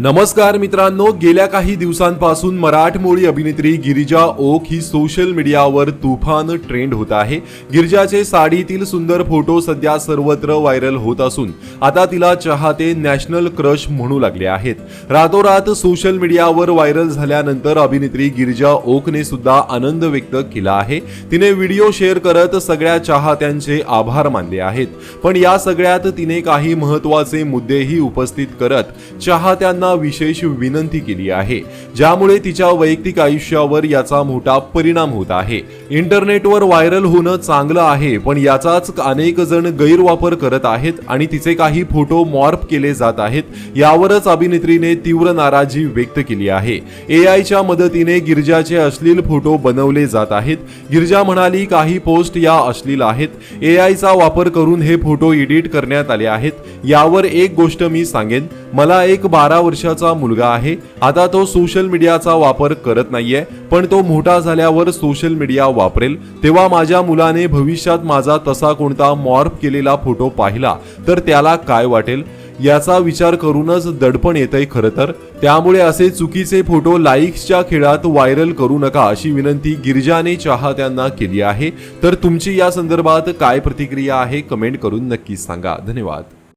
नमस्कार मित्रांनो गेल्या काही दिवसांपासून मराठमोळी अभिनेत्री गिरिजा ओक ही सोशल मीडियावर तुफान ट्रेंड होत आहे. गिरिजाचे साडीतील सुंदर फोटो सध्या सर्वत्र व्हायरल होत असून आता तिला चाहते नॅशनल क्रश म्हणू लागले आहेत. रातोरात सोशल मीडियावर व्हायरल झाल्यानंतर अभिनेत्री गिरिजा ओकने सुद्धा आनंद व्यक्त केला आहे. तिने व्हिडिओ शेअर करत सगळ्या चाहत्यांचे आभार मानले आहेत. पण या सगळ्यात तिने काही महत्त्वाचे मुद्देही उपस्थित करत चाहत्यांना विशेष विनंती केली आहे ज्यामुळे तिच्या वैयक्तिक आयुष्यावर याचा मोठा परिणाम होत आहे. इंटरनेटवर व्हायरल होणं चांगलं आहे पण याचाच अनेक जण गैरवापर करत आहेत आणि तिचे काही फोटो मॉर्फ केले जात आहेत यावरच अभिनेत्रीने तीव्र नाराजी व्यक्त केली आहे. एआयच्या मदतीने गिरजाचे अश्लील फोटो बनवले जात आहेत. गिरजा म्हणाली काही पोस्ट या अश्लील आहेत. एआयचा वापर करून हे फोटो एडिट करण्यात आले आहेत. यावर एक गोष्ट मी सांगेन. मला एक बारा वर्षाचा मुलगा आहे. आता तो सोशल मीडियाचा वापर करत नाहीये पण तो मोठा झाल्यावर सोशल मीडिया वापरेल. तेव्हा माझ्या मुलाने भविष्यात माझा तसा कोणता मॉर्फ केलेला फोटो पाहिला तर त्याला काय वाटेल? याचा विचार करूनच दडपण येतंय खरं तर. त्यामुळे असे चुकीचे फोटो लाईक्सच्या खेळात व्हायरल करू नका अशी विनंती गिरजाने चाहत्यांना केली आहे. तर तुमची या संदर्भात काय प्रतिक्रिया आहे कमेंट करून नक्कीच सांगा. धन्यवाद.